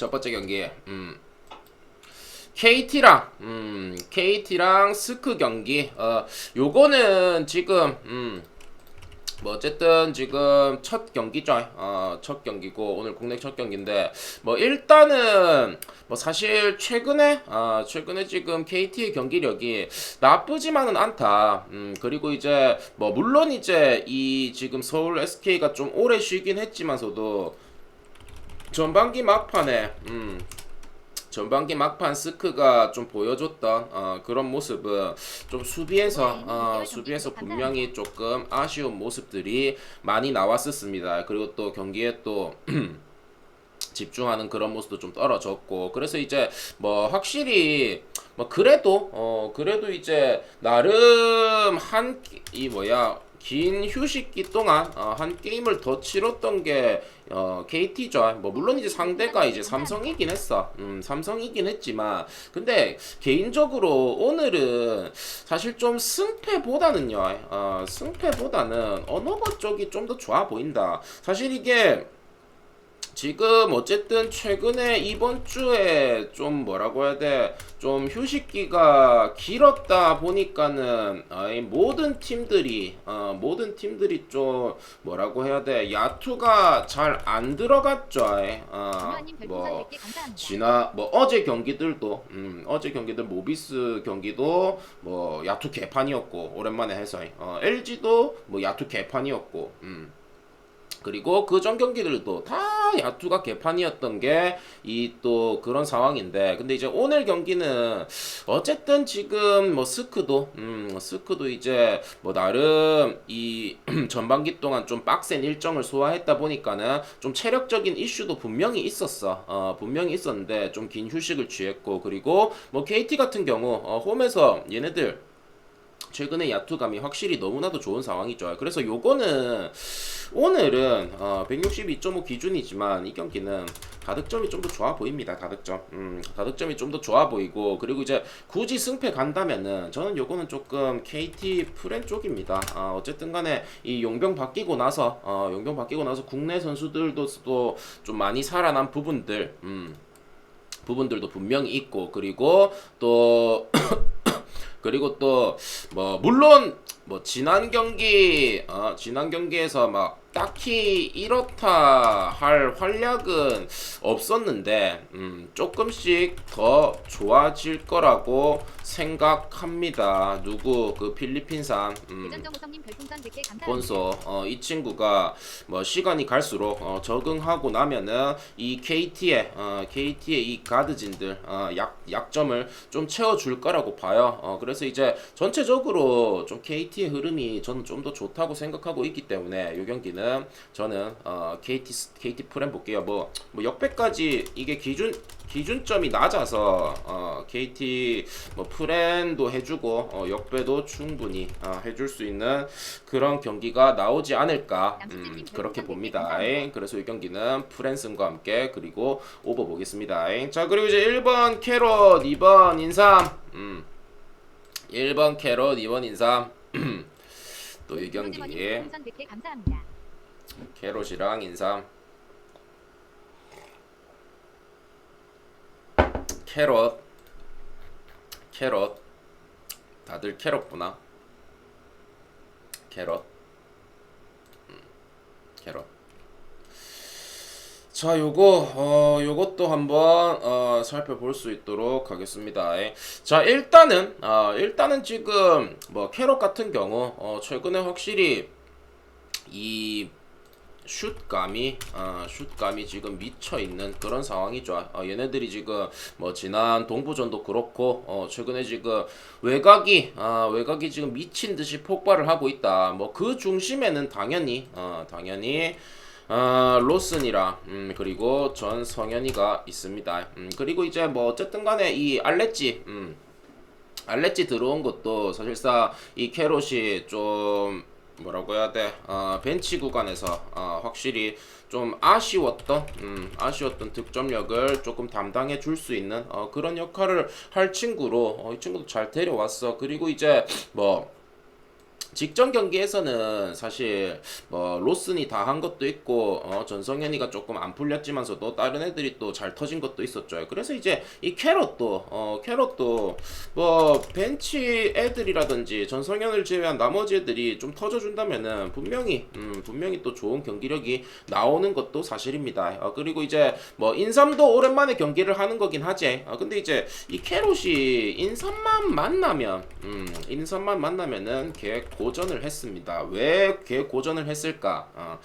첫 번째 경기 음. KT랑 음, KT랑 스크 경기 어 요거는 지금 음, 뭐 어쨌든 지금 첫 경기죠. 어, 첫 경기고 오늘 국내 첫 경기인데 뭐 일단은 뭐 사실 최근에 아 최근에 지금 KT의 경기력이 나쁘지만은 않다. 음 그리고 이제 뭐 물론 이제 이 지금 서울 SK가 좀 오래 쉬긴 했지만서도 전반기 막판에 음 전반기 막판 스크가 좀 보여줬던 어, 그런 모습은 좀 수비에서 어, 수비에서 분명히 조금 아쉬운 모습들이 많이 나왔었습니다. 그리고 또 경기에 또 집중하는 그런 모습도 좀 떨어졌고 그래서 이제 뭐 확실히 뭐 그래도 어 그래도 이제 나름 한 이 뭐야 긴 휴식기 동안 어, 한 게임을 더 치렀던 게 어, KT죠. 뭐 물론 이제 상대가 이제 삼성이긴 했어. 음, 삼성이긴 했지만 근데 개인적으로 오늘은 사실 좀 승패보다는요. 어, 승패보다는 언어버 쪽이 좀 더 좋아 보인다. 사실 이게 지금 어쨌든 최근에 이번 주에 좀 뭐라고 해야 돼? 좀 휴식기가 길었다 보니까는 아이 모든 팀들이 어 모든 팀들이 좀 뭐라고 해야 돼? 야투가 잘 안 들어갔죠. 어, 뭐 100개 감사합니다. 지나 뭐 어제 경기들도 음 어제 경기들 모비스 경기도 뭐 야투 개판이었고 오랜만에 해서 어 LG도 뭐 야투 개판이었고 음 그리고 그 전 경기들도 다 야투가 개판이었던 게 이 또 그런 상황인데 근데 이제 오늘 경기는 어쨌든 지금 뭐 스크도 음 스크도 이제 뭐 나름 이 전반기 동안 좀 빡센 일정을 소화했다 보니까는 좀 체력적인 이슈도 분명히 있었어. 어 분명히 있었는데 좀 긴 휴식을 취했고 그리고 뭐 KT 같은 경우 어 홈에서 얘네들 최근에 야투감이 확실히 너무나도 좋은 상황이죠. 그래서 요거는 오늘은 어, 162.5 기준이지만 이 경기는 가득점이 좀 더 좋아 보입니다. 가득점. 음, 가득점이 좀 더 좋아 보이고 그리고 이제 굳이 승패 간다면은 저는 요거는 조금 KT 프렌 쪽입니다. 아, 어쨌든 간에 이 용병 바뀌고 나서 어, 용병 바뀌고 나서 국내 선수들도 또좀 많이 살아난 부분들 음, 부분들도 분명히 있고 그리고 또 그리고 또 뭐 물론 뭐 지난 경기 어 지난 경기에서 막 딱히 이렇다 할 활약은 없었는데 음 조금씩 더 좋아질 거라고 생각합니다. 누구 그 필리핀산 음 대전정우성님 별풍선 100개 감사합니다. 본소 어, 이 친구가 뭐 시간이 갈수록 어, 적응하고 나면은 이 KT의 어, KT의 이 가드진들 어, 약 약점을 좀 채워줄 거라고 봐요. 어, 그래서 이제 전체적으로 좀 KT의 흐름이 저는 좀 더 좋다고 생각하고 있기 때문에 이 경기는 저는 어, KT 스- KT 프렘 볼게요. 뭐, 뭐 역배까지 이게 기준 기준점이 낮아서 어, KT 뭐 프렌도 해주고 어, 역배도 충분히 어, 해줄 수 있는 그런 경기가 나오지 않을까 음, 그렇게 봅니다. 잉. 그래서 이 경기는 프랜슨과 함께 그리고 오버 보겠습니다. 잉. 자 그리고 이제 1번 캐롯 2번 인삼 음. 1번 캐롯 2번 인삼 또 이 경기 별풍선 100개 감사합니다. 캐롯이랑 인삼. 캐롯 캐롯 다들 캐롯구나. 캐롯 음, 캐롯 자 요거 어 요것도 한번 어 살펴볼 수 있도록 하겠습니다. 예. 자 일단은 어 일단은 지금 뭐 캐롯 같은 경우 어 최근에 확실히 이 슛감이 어, 슛감이 지금 미쳐 있는 그런 상황이죠. 어, 얘네들이 지금 뭐 지난 동부전도 그렇고 어, 최근에 지금 외곽이 어, 외곽이 지금 미친 듯이 폭발을 하고 있다. 뭐 그 중심에는 당연히 어, 당연히 어, 로슨이랑 음, 그리고 전 성현이가 있습니다. 음, 그리고 이제 뭐 어쨌든 간에 이 알레지 음, 알레지 들어온 것도 사실상 이 캐롯이 좀 뭐라고 해야 돼? 어, 벤치 구간에서 어, 확실히 좀 아쉬웠던 음, 아쉬웠던 득점력을 조금 담당해 줄 수 있는 어, 그런 역할을 할 친구로 어, 이 친구도 잘 데려왔어. 그리고 이제 뭐 직전 경기에서는 사실 뭐 로슨이 다 한 것도 있고 어, 전성현이가 조금 안 풀렸지만서도 다른 애들이 또 잘 터진 것도 있었죠. 그래서 이제 이 캐럿도 어, 캐럿도 뭐 벤치 애들이라든지 전성현을 제외한 나머지 애들이 좀 터져준다면은 분명히 음, 분명히 또 좋은 경기력이 나오는 것도 사실입니다. 어, 그리고 이제 뭐 인삼도 오랜만에 경기를 하는 거긴 하지. 어, 근데 이제 이 캐롯이 인삼만 만나면 음, 인삼만 만나면은 걔 고전을 했습니다. 왜걔 고전을 했을까? 어,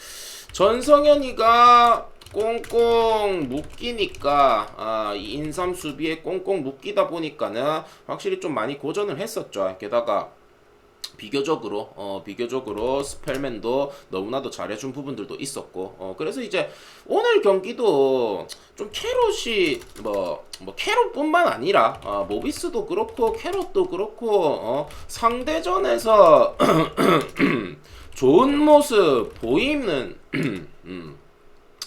전성현이가 꽁꽁 묶이니까 아, 이 인삼 수비에 꽁꽁 묶이다 보니까는 확실히 좀 많이 고전을 했었죠. 게다가 비교적으로 어 비교적으로 스펠맨도 너무나도 잘해준 부분들도 있었고 어 그래서 이제 오늘 경기도 좀 캐롯이 뭐 뭐 캐롯뿐만 아니라 어 모비스도 그렇고 캐롯도 그렇고 어 상대전에서 좋은 모습 보이는 음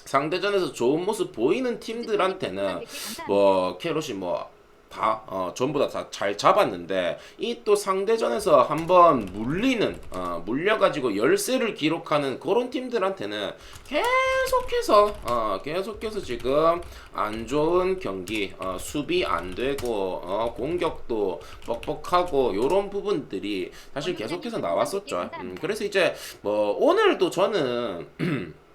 상대전에서 좋은 모습 보이는 팀들한테는 뭐 캐롯이 뭐 다 어, 전부 다 잘 잡았는데 이 또 상대전에서 한번 물리는 어, 물려가지고 열세를 기록하는 그런 팀들한테는 계속해서 어, 계속해서 지금 안 좋은 경기 어, 수비 안 되고 어, 공격도 뻑뻑하고 요런 부분들이 사실 계속해서 나왔었죠. 음, 그래서 이제 뭐 오늘도 저는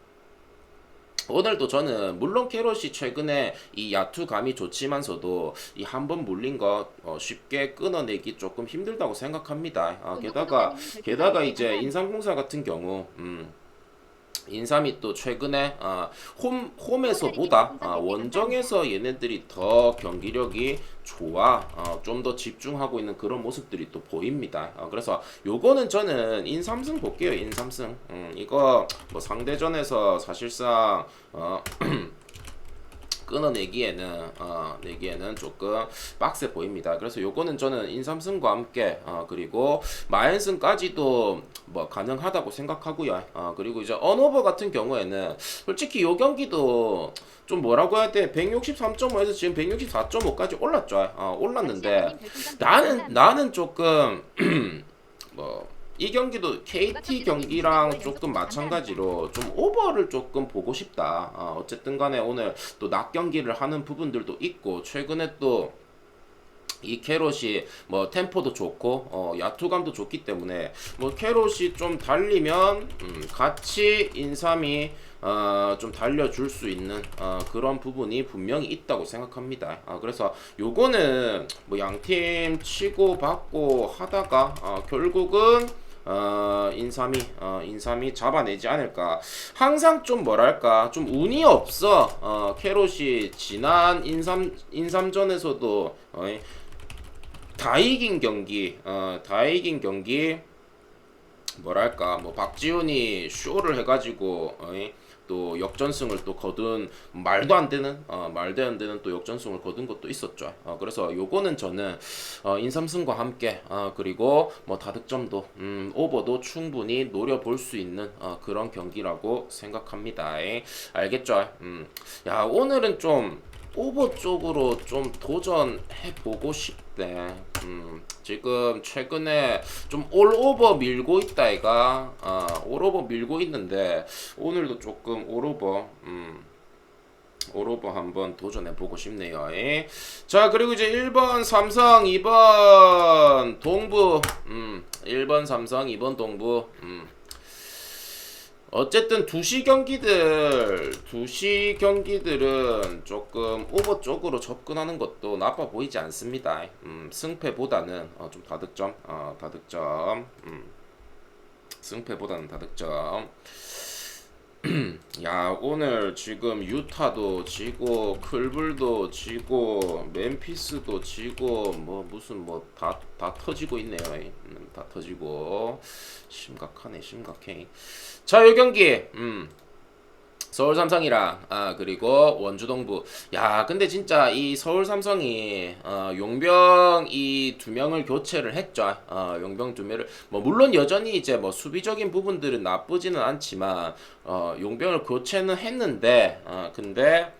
오늘도 저는 물론 캐롯이 최근에 이 야투감이 좋지만서도 이 한 번 물린 거 어, 쉽게 끊어내기 조금 힘들다고 생각합니다. 아, 게다가 게다가 이제 인삼공사 같은 경우 음, 인삼이 또 최근에 아, 홈 홈에서보다 아, 원정에서 얘네들이 더 경기력이 좋아 어, 좀 더 집중하고 있는 그런 모습들이 또 보입니다. 어, 그래서 요거는 저는 인삼승 볼게요. 인삼승 음, 이거 뭐 상대전에서 사실상 어, 끊어내기에는 어, 내기에는 조금 빡세 보입니다. 그래서 요거는 저는 인삼승과 함께 어, 그리고 마엔승까지도 뭐 가능하다고 생각하고요. 어, 그리고 이제 언오버 같은 경우에는 솔직히 요 경기도 좀 뭐라고 해야 돼? 163.5에서 지금 164.5까지 올랐죠. 어, 올랐는데 나는 나는 조금 뭐 이 경기도 KT 경기랑 조금 마찬가지로 좀 오버를 조금 보고 싶다. 어, 어쨌든 간에 오늘 또 낮 경기를 하는 부분들도 있고 최근에 또이 캐롯이 뭐 템포도 좋고 어, 야투감도 좋기 때문에 뭐 캐롯이 좀 달리면 음, 같이 인삼이 어, 좀 달려줄 수 있는 어, 그런 부분이 분명히 있다고 생각합니다. 아, 그래서 요거는 뭐 양팀 치고 받고 하다가 어, 결국은 어, 인삼이 어, 인삼이 잡아내지 않을까. 항상 좀 뭐랄까 좀 운이 없어. 어, 캐롯이 지난 인삼 인삼전에서도 어, 다 이긴 경기, 어, 다 이긴 경기 뭐랄까 뭐 박지훈이 쇼를 해가지고 어이, 또 역전승을 또 거둔 말도 안 되는 어, 말도 안 되는 또 역전승을 거둔 것도 있었죠. 어, 그래서 요거는 저는 어, 인삼승과 함께 어, 그리고 뭐 다득점도 음, 오버도 충분히 노려볼 수 있는 어, 그런 경기라고 생각합니다. 에, 알겠죠? 음. 야 오늘은 좀 오버 쪽으로 좀 도전해 보고 싶대. 음, 지금 최근에 좀 올오버 밀고 있다 이가. 어, 올오버 밀고 있는데 오늘도 조금 올오버 음. 올오버 한번 도전해 보고 싶네요. 예. 자, 그리고 이제 1번 삼성, 2번 동부. 음. 1번 삼성, 2번 동부. 음. 어쨌든 2시 경기들 2시 경기들은 조금 오버 쪽으로 접근하는 것도 나빠 보이지 않습니다. 음, 승패보다는 어, 좀 다득점, 어, 다득점, 음, 승패보다는 다득점. 야 오늘 지금 유타도 지고 클불도 지고 멤피스도 지고 뭐 무슨 뭐 다다 터지고 있네요. 음, 다 터지고 심각하네 심각해. 자, 요 경기. 음. 서울 삼성이랑 아 그리고 원주 동부 야 근데 진짜 이 서울 삼성이 어 용병 이 두 명을 교체를 했죠 어 용병 두 명을 뭐 물론 여전히 이제 뭐 수비적인 부분들은 나쁘지는 않지만 어 용병을 교체는 했는데 어 근데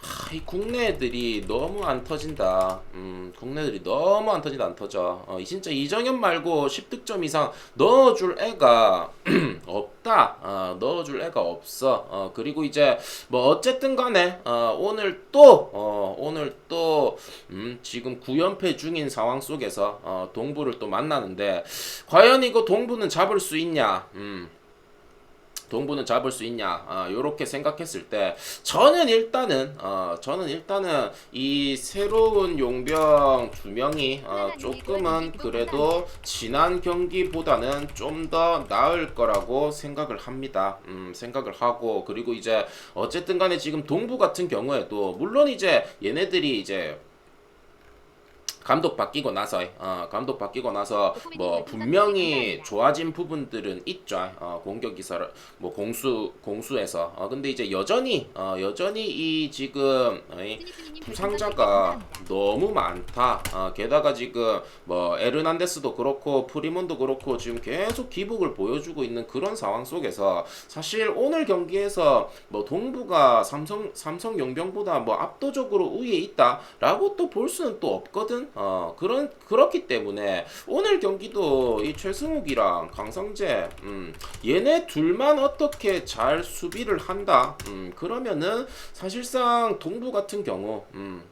하, 이 국내 애들이 너무 안 터진다. 음, 국내 애들이 너무 안 터진다, 안 터져. 어, 이 진짜 이정현 말고 10득점 이상 넣어줄 애가 없다. 어, 넣어줄 애가 없어. 어, 그리고 이제 뭐 어쨌든 간에 어, 오늘 또 어, 오늘 또 음, 지금 9연패 중인 상황 속에서 어, 동부를 또 만나는데 과연 이거 동부는 잡을 수 있냐? 음. 동부는 잡을 수 있냐? 아, 요렇게 생각했을 때 저는 일단은 어, 저는 일단은 이 새로운 용병 두 명이 어, 조금은 그래도 지난 경기보다는 좀 더 나을 거라고 생각을 합니다. 음, 생각을 하고 그리고 이제 어쨌든 간에 지금 동부 같은 경우에도 물론 이제 얘네들이 이제 감독 바뀌고 나서 어, 감독 바뀌고 나서 뭐 분명히 좋아진 부분들은 있죠. 어, 공격 기사를 뭐 공수 공수에서 어, 근데 이제 여전히 어, 여전히 이 지금 스니스님 부상자가 너무 많다. 어, 게다가 지금 뭐 에르난데스도 그렇고 프리몬도 그렇고 지금 계속 기복을 보여주고 있는 그런 상황 속에서 사실 오늘 경기에서 뭐 동부가 삼성 삼성 용병보다 뭐 압도적으로 우위에 있다라고 또 볼 수는 또 없거든. 어 그런 그렇기 때문에 오늘 경기도 이 최승욱이랑 강성재 음 얘네 둘만 어떻게 잘 수비를 한다. 음 그러면은 사실상 동부 같은 경우 음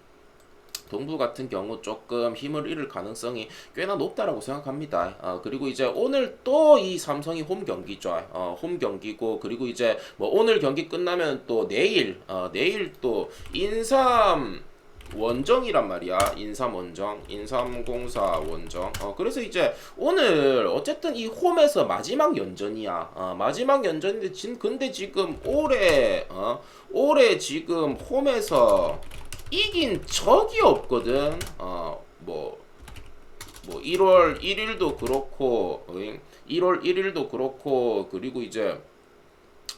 동부 같은 경우 조금 힘을 잃을 가능성이 꽤나 높다라고 생각합니다. 어, 그리고 이제 오늘 또 이 삼성이 홈 경기죠. 어, 홈 경기고 그리고 이제 뭐 오늘 경기 끝나면 또 내일 어, 내일 또 인삼 원정이란 말이야. 인삼 원정, 인삼공사 원정. 어, 그래서 이제 오늘 어쨌든 이 홈에서 마지막 연전이야. 어, 마지막 연전인데 진 근데 지금 올해 어, 올해 지금 홈에서 이긴 적이 없거든. 어, 뭐, 뭐 1월 1일도 그렇고, 응? 1월 1일도 그렇고, 그리고 이제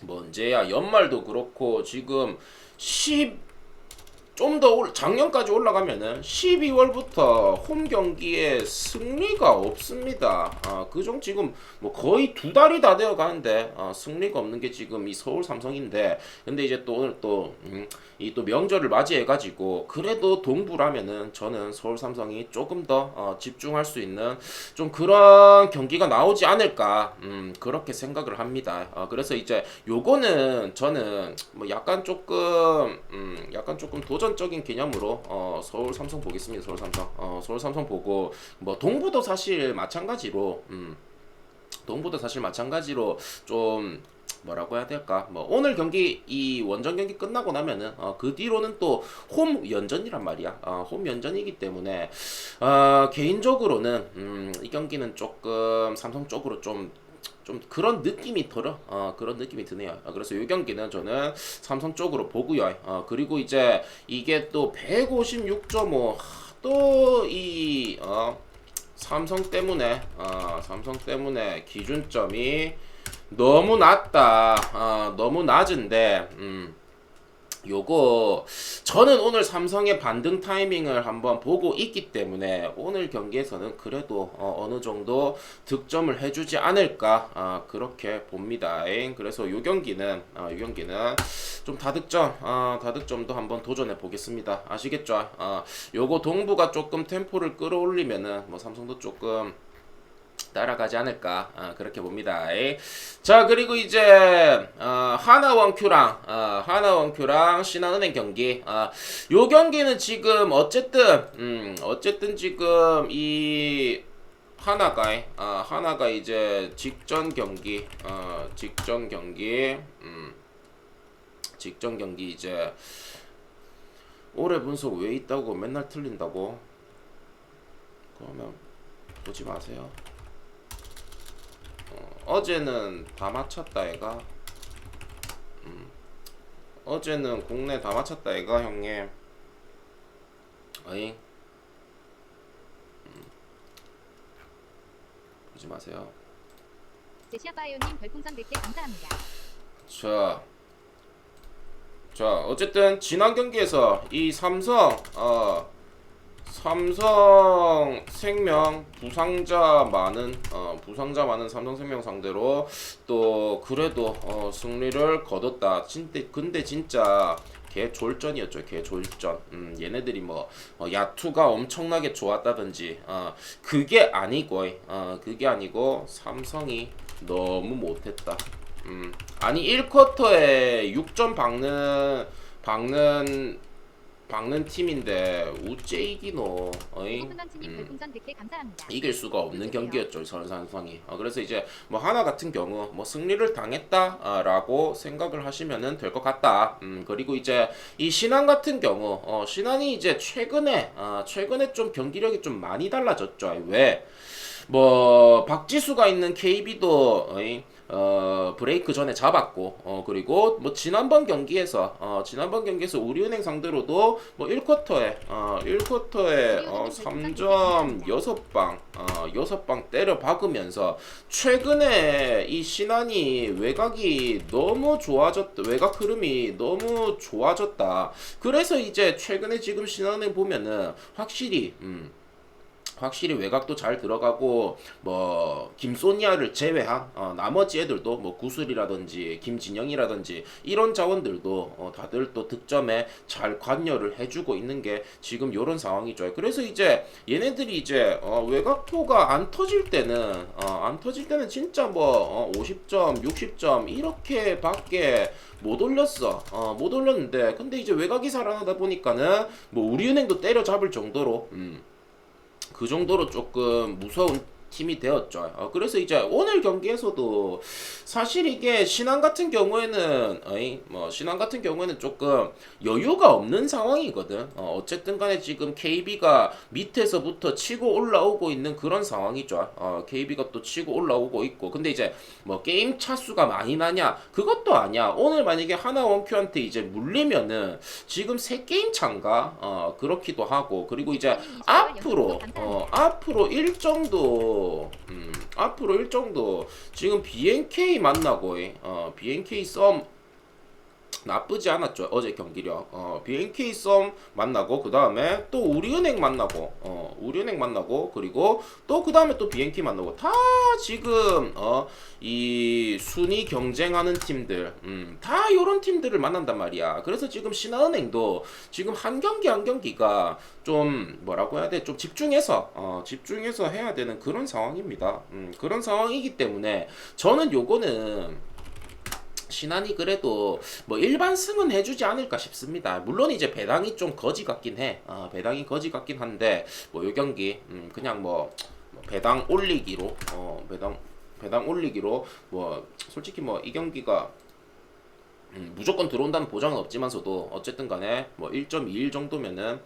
뭐 언제야 연말도 그렇고 지금 10 좀 더 작년까지 올라가면은 12월부터 홈 경기에 승리가 없습니다. 아, 그중 지금 뭐 거의 두 달이 다 되어 가는데 아, 승리가 없는 게 지금 이 서울 삼성인데 근데 이제 또 오늘 또 이또 명절을 맞이해 가지고 그래도 동부라면은 저는 서울 삼성이 조금 더 어, 집중할 수 있는 좀 그런 경기가 나오지 않을까 음, 그렇게 생각을 합니다. 어, 그래서 이제 요거는 저는 뭐 약간 조금 음, 약간 조금 도전 적인 개념으로 어, 서울 삼성 보겠습니다. 서울 삼성 어, 서울 삼성 보고 뭐 동부도 사실 마찬가지로 음, 동부도 사실 마찬가지로 좀 뭐라고 해야 될까? 뭐 오늘 경기 이 원정 경기 끝나고 나면은 어, 그 뒤로는 또 홈 연전이란 말이야. 어, 홈 연전이기 때문에 어, 개인적으로는 음, 이 경기는 조금 삼성 쪽으로 좀 좀 그런 느낌이 들어. 어, 그런 느낌이 드네요. 어, 그래서 이 경기는 저는 삼성 쪽으로 보고요. 어, 그리고 이제 이게 또 156.5 또이 어, 삼성 때문에 어, 삼성 때문에 기준점이 너무 낮다. 어, 너무 낮은데 음. 요거 저는 오늘 삼성의 반등 타이밍을 한번 보고 있기 때문에 오늘 경기에서는 그래도 어, 느 정도 득점을 해주지 않을까 아, 그렇게 봅니다. 그래서 요 경기는 아, 요 경기는 좀 다득점 아, 다득점도 한번 도전해 보겠습니다. 아시겠죠? 아, 요거 동부가 조금 템포를 끌어올리면은 뭐 삼성도 조금 따라가지 않을까 아, 그렇게 봅니다. 에이. 자 그리고 이제 어, 하나원큐랑 어, 하나원큐랑 신한은행 경기 아, 요 경기는 지금 어쨌든 음, 어쨌든 지금 이 하나가 아, 하나가 이제 직전 경기 어, 직전 경기 음, 직전 경기 이제 올해 분석 왜 있다고 맨날 틀린다고 그러면 보지 마세요. 어 제는 다 맞췄다 애가 음. 어제는 국내 다 맞췄다 애가 형님 어잉 음. 보지 마세요 제시아 바이오님 별풍선 100개 감사합니다. 자, 자 어쨌든 지난 경기에서 이 삼성 어 삼성 생명 부상자 많은 어 부상자 많은 삼성 생명 상대로 또 그래도 어 승리를 거뒀다. 진짜 근데 진짜 개졸전이었죠. 개졸전. 음, 얘네들이 뭐 어, 야투가 엄청나게 좋았다든지 어, 그게 아니고 어, 그게 아니고 삼성이 너무 못했다. 음, 아니 1쿼터에 6점 박는 박는 박는 팀인데 우째 이기노. 어이 음. 별풍선 100개 감사합니다. 이길 수가 없는 경기였죠 선산성이. 어, 그래서 이제 뭐 하나 같은 경우 뭐 승리를 당했다라고 생각을 하시면은 될 것 같다. 음 그리고 이제 이 신안 같은 경우 어 신안이 이제 최근에 아 최근에 좀 경기력이 좀 많이 달라졌죠. 왜 뭐 박지수가 있는 KB도 어이 어 브레이크 전에 잡았고 어 그리고 뭐 지난번 경기에서 어 지난번 경기에서 우리은행 상대로도 뭐 1쿼터에 어 1쿼터에 어 3점 6방 어 6방 때려 박으면서 최근에 이 신안이 외곽이 너무 좋아졌다 외곽 흐름이 너무 좋아졌다. 그래서 이제 최근에 지금 신안을 보면은 확실히 음 확실히 외곽도 잘 들어가고 뭐 김소니아를 제외한 어, 나머지 애들도 뭐 구슬이라든지 김진영이라든지 이런 자원들도 어, 다들 또 득점에 잘 관여를 해주고 있는 게 지금 요런 상황이죠. 그래서 이제 얘네들이 이제 어, 외곽포가 안 터질 때는 어, 안 터질 때는 진짜 뭐 어, 50점, 60점 이렇게 밖에 못 올렸어. 어, 못 올렸는데 근데 이제 외곽이 살아나다 보니까는 뭐 우리은행도 때려잡을 정도로 음. 그 정도로 조금 무서운 팀이 되었죠. 어, 그래서 이제 오늘 경기에서도 사실 이게 신안 같은 경우에는 어이, 뭐 신안 같은 경우에는 조금 여유가 없는 상황이거든. 어, 어쨌든 간에 지금 KB가 밑에서부터 치고 올라오고 있는 그런 상황이죠. 어, KB가 또 치고 올라오고 있고. 근데 이제 뭐 게임 차수가 많이 나냐? 그것도 아니야. 오늘 만약에 하나 원큐한테 이제 물리면은 지금 세 게임 차인가? 어, 그렇기도 하고. 그리고 이제 앞으로 어 앞으로 일정도 음 앞으로 일정도 지금 BNK 만나고 어 BNK 썸 나쁘지 않았죠 어제 경기력. 어 BNK 썸 만나고 그 다음에 또 우리은행 만나고 어 우리은행 만나고 그리고 또 그 다음에 또 BNK 만나고. 다 지금 어 이 순위 경쟁하는 팀들 음다 요런 팀들을 만난단 말이야. 그래서 지금 신한은행도 지금 한 경기 한 경기가 좀 뭐라고 해야 돼? 좀 집중해서 어 집중해서 해야 되는 그런 상황입니다. 음 그런 상황이기 때문에 저는 요거는 신한이 그래도 뭐 일반 승은 해주지 않을까 싶습니다. 물론 이제 배당이 좀 거지 같긴 해. 어, 배당이 거지 같긴 한데 뭐 요 경기 음, 그냥 뭐, 뭐 배당 올리기로 어, 배당 배당 올리기로 뭐 솔직히 뭐 이 경기가 음, 무조건 들어온다는 보장은 없지만서도 어쨌든 간에 뭐 1.21 정도면은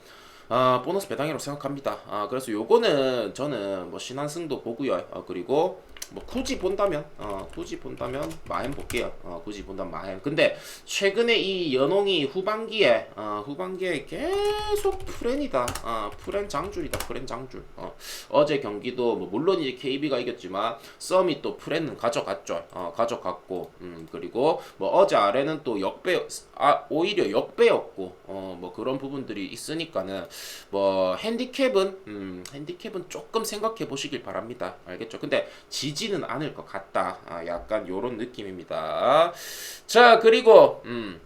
아 보너스 배당이라고 생각합니다. 아 그래서 요거는 저는 뭐 신한승도 보고요. 아, 그리고 뭐 굳이 본다면 어 굳이 본다면 마엔 볼게요. 어 굳이 본다면 마엔. 근데 최근에 이 연홍이 후반기에 어 후반기에 계속 프렌이다. 어 프렌 장줄이다. 프렌 장줄. 어 어제 경기도 뭐 물론 이제 KB가 이겼지만 썸이 또 프렌은 가져갔죠. 어 가져갔고 음 그리고 뭐 어제 아래는 또 역배 아 오히려 역배였고 어 뭐 그런 부분들이 있으니까는 뭐 핸디캡은 음 핸디캡은 조금 생각해 보시길 바랍니다. 알겠죠? 근데 지지 는 않을 것 같다. 아, 약간 요런 느낌입니다. 자 그리고 음.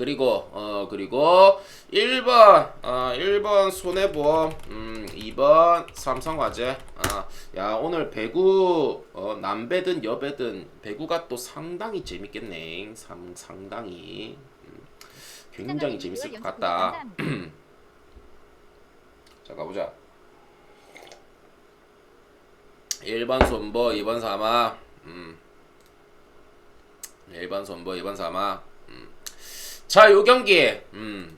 그리고 어 그리고 1번 어 1번 손해보험 음 2번 삼성화재 아야 오늘 배구 어 남배든 여배든 배구가 또 상당히 재밌겠네 상, 상당히 음, 굉장히 재밌을 것 같다 자 가보자 1번 손보 2번 사마 음. 1번 손보 2번 사마 음. 자, 요 경기, 음,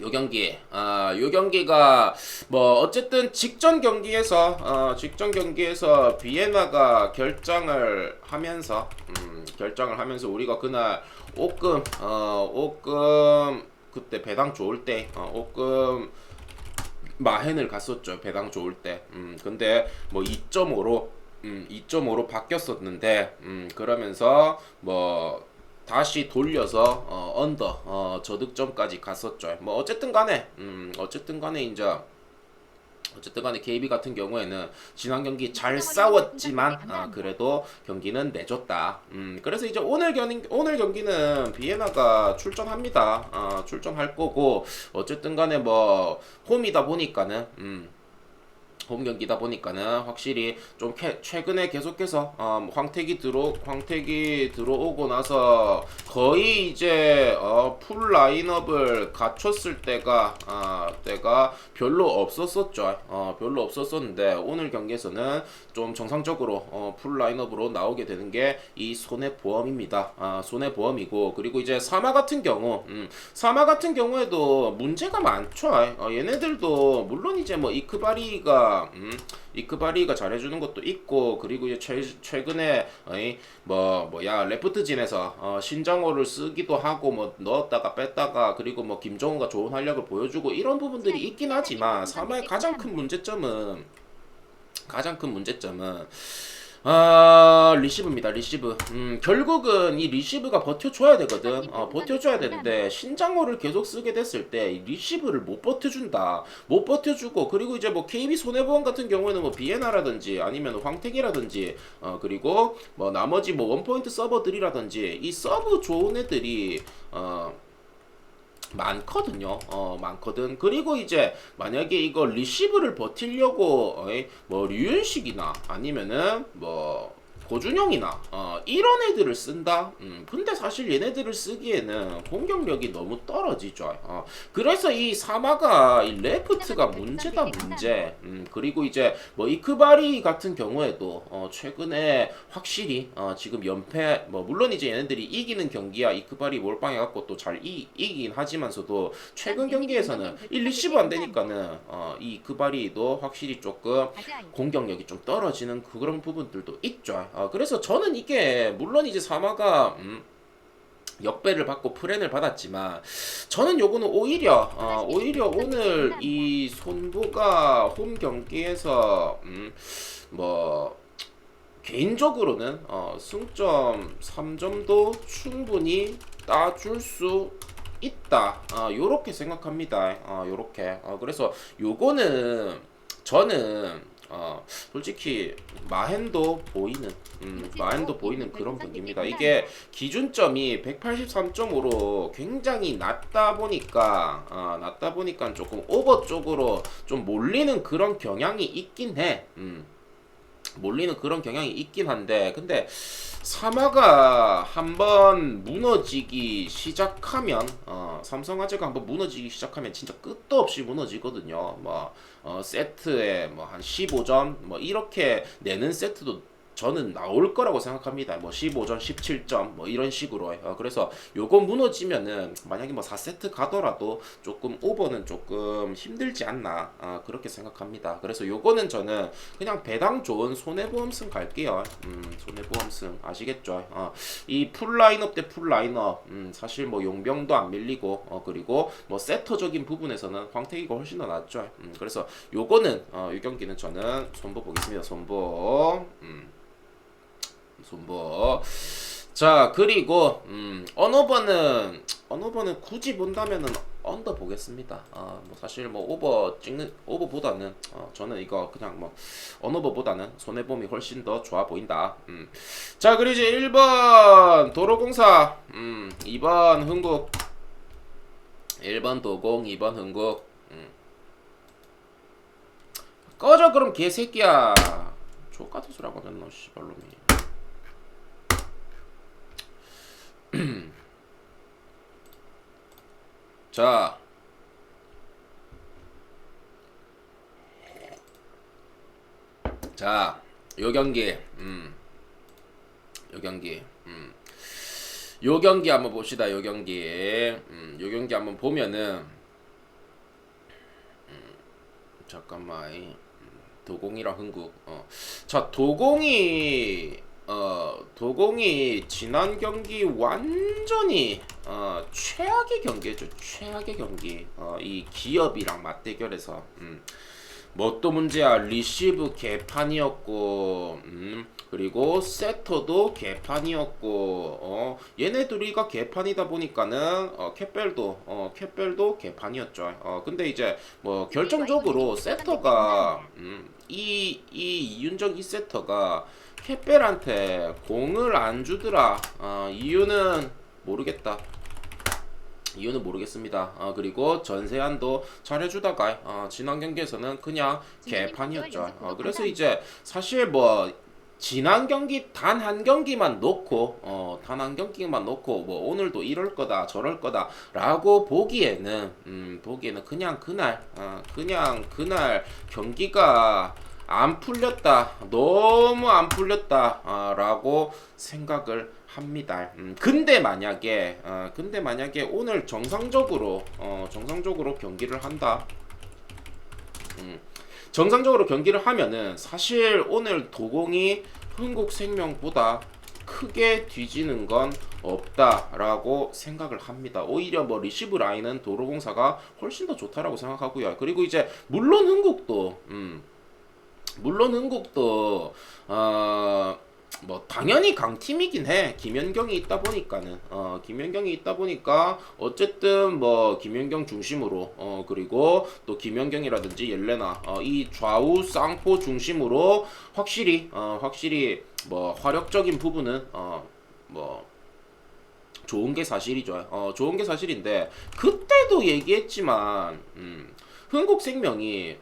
요 경기, 아, 요 경기가 뭐 어쨌든 직전 경기에서, 어, 직전 경기에서 비에나가 결정을 하면서, 음, 결정을 하면서 우리가 그날 옷금, 어, 옷금 그때 배당 좋을 때, 어, 옷금 마헨을 갔었죠. 배당 좋을 때. 음, 근데 뭐 2.5로 음, 2.5로 바뀌었었는데 음, 그러면서 뭐 다시 돌려서 어, 언더 어, 저득점까지 갔었죠. 뭐 어쨌든 간에 음, 어쨌든 간에 이제 어쨌든 간에 KB 같은 경우에는 지난 경기 잘 싸웠지만 아, 그래도 경기는 내줬다. 음, 그래서 이제 오늘 경기 오늘 경기는 비에나가 출전합니다. 아, 출전할 거고 어쨌든 간에 뭐 홈이다 보니까는 음, 홈 경기다 보니까는 확실히 좀 캐- 최근에 계속해서 어, 황택이 들어 황택이 들어오고 나서 거의 이제 어, 풀 라인업을 갖췄을 때가 아, 때가 별로 없었었죠. 어, 별로 없었었는데 오늘 경기에서는 좀 정상적으로 어, 풀 라인업으로 나오게 되는 게 이 손해 보험입니다. 아, 손해 보험이고 그리고 이제 사마 같은 경우 음, 사마 같은 경우에도 문제가 많죠. 어, 얘네들도 물론 이제 뭐 이크바리가 음, 이크바리가 잘해주는 것도 있고 그리고 이제 최, 최근에 어이, 뭐 뭐야 레프트진에서 어, 신장호를 쓰기도 하고 뭐 넣었다가 뺐다가 그리고 뭐 김정우가 좋은 활약을 보여주고 이런 부분들이 있긴 하지만 사마의 가장 큰 문제점은 가장 큰 문제점은 아 리시브입니다 리시브 음 결국은 이 리시브가 버텨줘야 되거든 어 버텨줘야 되는데 신장호를 계속 쓰게 됐을 때이 리시브를 못 버텨준다 못 버텨주고 그리고 이제 뭐 KB 손해보험 같은 경우에는 뭐 비에나라든지 아니면 황택이라든지 어 그리고 뭐 나머지 뭐 원포인트 서버들이라든지 이 서브 좋은 애들이 어 많거든요. 어, 많거든. 그리고 이제 만약에 이거 리시브를 버틸려고 어이, 뭐 류윤식이나 아니면은 뭐 고준영이나 어, 이런 애들을 쓴다. 음, 근데 사실 얘네들을 쓰기에는 공격력이 너무 떨어지죠. 어, 그래서 이 사마가 이 레프트가 문제다 문제. 음, 그리고 이제 뭐 이크바리 같은 경우에도 어, 최근에 확실히 어, 지금 연패 뭐 물론 이제 얘네들이 이기는 경기야 이크바리 몰빵해 갖고 또 잘 이기긴 하지만서도 최근 경기에서는 이 리시브 안 되니까는 어, 이 이크바리도 확실히 조금. 공격력이 좀 떨어지는 그런 부분들도 있죠. 어, 그래서 저는 이게 물론 이제 사마가 음, 역배를 받고 프렌을 받았지만 저는 요거는 오히려 어, 오히려 오늘 이 손보가 홈 경기에서 음, 뭐 개인적으로는 어, 승점 3점도 충분히 따줄 수 있다. 어, 요렇게 생각합니다. 어, 요렇게. 어, 그래서 요거는 저는 어, 솔직히 마헨도 보이는 음, 마헨도 보이는 그런 경기입니다. 이게 기준점이 183점으로 굉장히 낮다 보니까 어, 낮다 보니까 조금 오버 쪽으로 좀 몰리는 그런 경향이 있긴 해. 음. 몰리는 그런 경향이 있긴 한데 근데 사마가 한번 무너지기 시작하면 어, 삼성화재가 한번 무너지기 시작하면 진짜 끝도 없이 무너지거든요. 뭐 어, 세트에 뭐 한 15점 뭐 이렇게 내는 세트도 저는 나올 거라고 생각합니다. 뭐 15점, 17점 뭐 이런 식으로. 어, 그래서 요거 무너지면은 만약에 뭐 4세트 가더라도 조금 오버는 조금 힘들지 않나 아, 그렇게 생각합니다. 그래서 요거는 저는 그냥 배당 좋은 손해보험승 갈게요. 음, 손해보험승 아시겠죠? 어, 이 풀 라인업 대 풀 라인업 음, 사실 뭐 용병도 안 밀리고 어, 그리고 뭐 세터적인 부분에서는 황태기가 훨씬 더 낫죠. 음, 그래서 요거는 어, 이 경기는 저는 손보 보겠습니다. 손보. 음. 손보. 자 그리고 음, 언어버는 언어버는 굳이 본다면은 언더 보겠습니다. 어, 뭐 사실 뭐 오버 찍는 오버보다는 어, 저는 이거 그냥 뭐 언어버보다는 손해보험이 훨씬 더 좋아 보인다. 음. 자 그리고 이제 1번 도로공사, 음, 2번 흥국, 1번 도공, 2번 흥국. 음. 꺼져 그럼 개새끼야. 하고 너 씨발놈이. 자. 자, 요 경기, 음, 요 경기, 음, 요 경기 한번 봅시다. 요 경기, 음, 요 경기 한번 보면은, 음, 잠깐만, 이, 음, 도공이랑 흥국, 어, 자, 도공이, 어, 도공이 지난 경기 완전히 어, 최악의 경기죠. 최악의 경기. 어, 이 기업이랑 맞대결에서 음. 뭐또 문제야 리시브 개판이었고 음 그리고 세터도 개판이었고 어 얘네 둘이가 개판이다 보니까는 어 캣벨도 어 캣벨도 개판이었죠 어 근데 이제 뭐 결정적으로 세터가 음 이 이 이윤정 이 세터가 캣벨한테 공을 안 주더라 어 이유는 모르겠다 이유는 모르겠습니다. 어, 그리고 전세안도 잘해주다가 어, 지난 경기에서는 그냥 개판이었죠. 어, 그래서 이제 사실 뭐 지난 경기 단 한 경기만 놓고 어, 단 한 경기만 놓고 뭐 오늘도 이럴 거다 저럴 거다라고 보기에는 음, 보기에는 그냥 그날 어, 그냥 그날 경기가 안 풀렸다 너무 안 풀렸다라고 생각을 합니다. 음, 근데 만약에 어, 근데 만약에 오늘 정상적으로 어, 정상적으로 경기를 한다. 음, 정상적으로 경기를 하면은 사실 오늘 도공이 흥국생명보다 크게 뒤지는 건 없다라고 생각을 합니다. 오히려 뭐 리시브 라인은 도로공사가 훨씬 더 좋다라고 생각하고요. 그리고 이제 물론 흥국도 음, 물론 흥국도 어. 뭐 당연히 강팀이긴 해 김연경이 있다 보니까는 어 김연경이 있다 보니까 어쨌든 뭐 김연경 중심으로 어 그리고 또 김연경이라든지 옐레나 어, 이 좌우 쌍포 중심으로 확실히 어 확실히 뭐 화력적인 부분은 어뭐 좋은 게 사실이죠 어 좋은 게 사실인데 그때도 얘기했지만 음 흥국생명이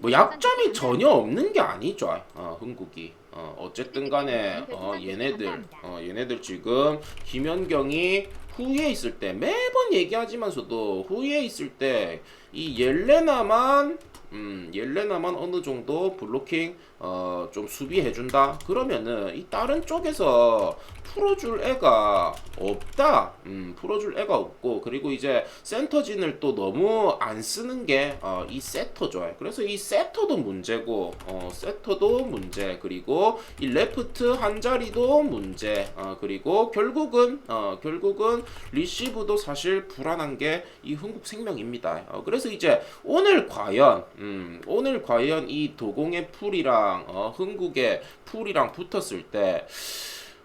뭐 약점이 전혀 없는 게 아니죠. 어, 흥국이. 어, 어쨌든 간에 어, 얘네들 어, 얘네들 지금 김연경이 후에 있을 때 매번 얘기하지만서도 후에 있을 때이 옐레나만 음, 옐레나만 어느 정도 블로킹 어, 좀 수비해 준다. 그러면은 이 다른 쪽에서 풀어줄 애가 없다. 음, 풀어줄 애가 없고 그리고 이제 센터진을 또 너무 안 쓰는 게 어, 이 세터죠. 그래서 이 세터도 문제고 어, 세터도 문제 그리고 이 레프트 한 자리도 문제 어, 그리고 결국은 어, 결국은 리시브도 사실 불안한 게 이 흥국 생명입니다. 어, 그래서 이제 오늘 과연 음, 오늘 과연 이 도공의 풀이랑 어, 흥국의 풀이랑 붙었을 때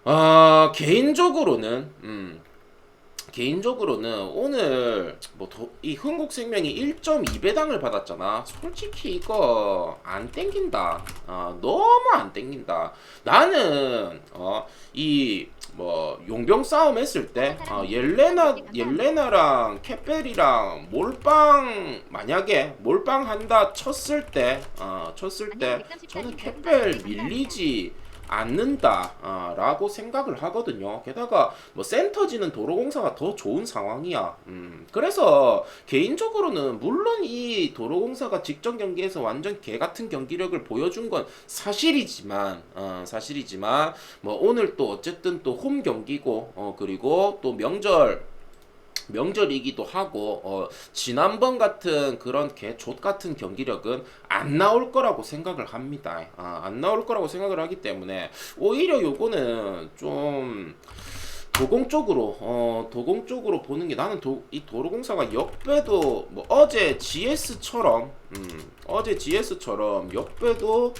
어, 개인적으로는 음, 개인적으로는 오늘 뭐 이 흥국생명이 1.2배당을 받았잖아. 솔직히 이거 안 땡긴다. 어, 너무 안 땡긴다. 나는 어, 이뭐 용병 싸움 했을 때 어, 옐레나 옐레나랑 캣벨이랑 몰빵 만약에 몰빵 한다 쳤을 때 어, 쳤을 때 저는 캣벨 밀리지 않는다라고 생각을 하거든요. 게다가 뭐 센터지는 도로공사가 더 좋은 상황이야. 음, 그래서 개인적으로는 물론 이 도로공사가 직전 경기에서 완전 개 같은 경기력을 보여준 건 사실이지만 어, 사실이지만 뭐 오늘 또 어쨌든 또 홈 경기고 어, 그리고 또 명절 명절이기도 하고 어, 지난번 같은 그런 개족 같은 경기력은 안 나올 거라고 생각을 합니다. 아, 안 나올 거라고 생각을 하기 때문에 오히려 요거는 좀 도공 쪽으로 어 도공 쪽으로 보는 게 나는 도, 이 도로공사가 역배도 뭐 어제 GS처럼 음 어제 GS처럼 역배도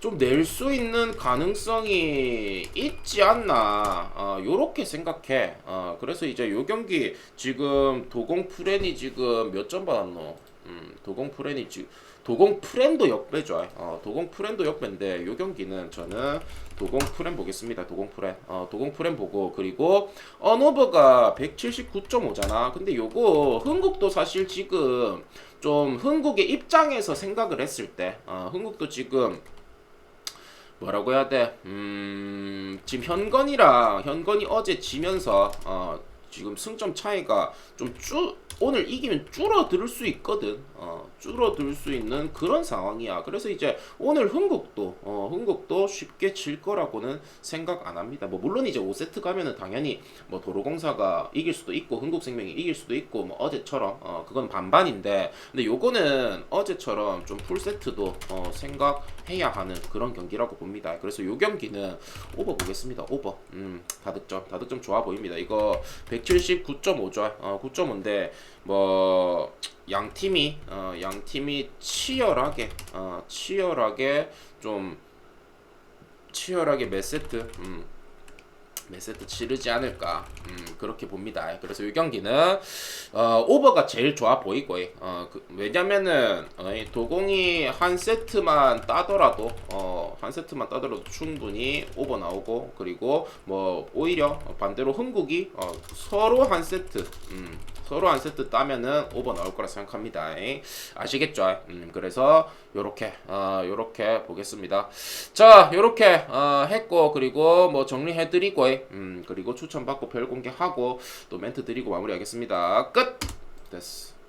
좀 낼 수 있는 가능성이 있지 않나 어, 요렇게 생각해. 어, 그래서 이제 요 경기 지금 도공 프렌이 지금 몇 점 받았노? 음, 도공 프렌이 지금 도공 프렌도 역배죠. 어, 도공 프렌도 역배인데 요 경기는 저는 도공 프렌 보겠습니다. 도공 프렌. 어, 도공 프렌 보고 그리고 언오버가 179.5잖아. 근데 요거 흥국도 사실 지금 좀 흥국의 입장에서 생각을 했을 때 어, 흥국도 지금 뭐라고 해야 돼? 음, 지금 현건이랑 현건이 어제 지면서 어, 지금 승점 차이가 좀 쭉 오늘 이기면 줄어들 수 있거든. 어, 줄어들 수 있는 그런 상황이야. 그래서 이제 오늘 흥국도 어, 흥국도 쉽게 질 거라고는 생각 안 합니다. 뭐 물론 이제 5세트 가면은 당연히 뭐 도로공사가 이길 수도 있고 흥국생명이 이길 수도 있고 뭐 어제처럼 어, 그건 반반인데 근데 요거는 어제처럼 좀 풀세트도 어, 생각해야 하는 그런 경기라고 봅니다. 그래서 요 경기는 오버 보겠습니다. 오버. 음, 다득점. 다득점 좋아 보입니다. 이거 179.5죠. 어, 9.5인데 뭐 양 팀이 어, 양 팀이 치열하게 어, 치열하게 좀 치열하게 몇 세트 음, 몇 세트 치르지 않을까 음, 그렇게 봅니다. 그래서 이 경기는 어, 오버가 제일 좋아 보이고 어, 그, 왜냐면은 어, 이 도공이 한 세트만 따더라도 어, 한 세트만 따더라도 충분히 오버 나오고 그리고 뭐 오히려 반대로 흥국이 어, 서로 한 세트 음, 서로 한 세트 따면은 오버 나올 거라 생각합니다. 아시겠죠? 음, 그래서 요렇게 어, 요렇게 보겠습니다. 자, 요렇게 어, 했고 그리고 뭐 정리해 드리고 음, 그리고 추천 받고 별 공개하고 또 멘트 드리고 마무리하겠습니다. 끝. 됐어.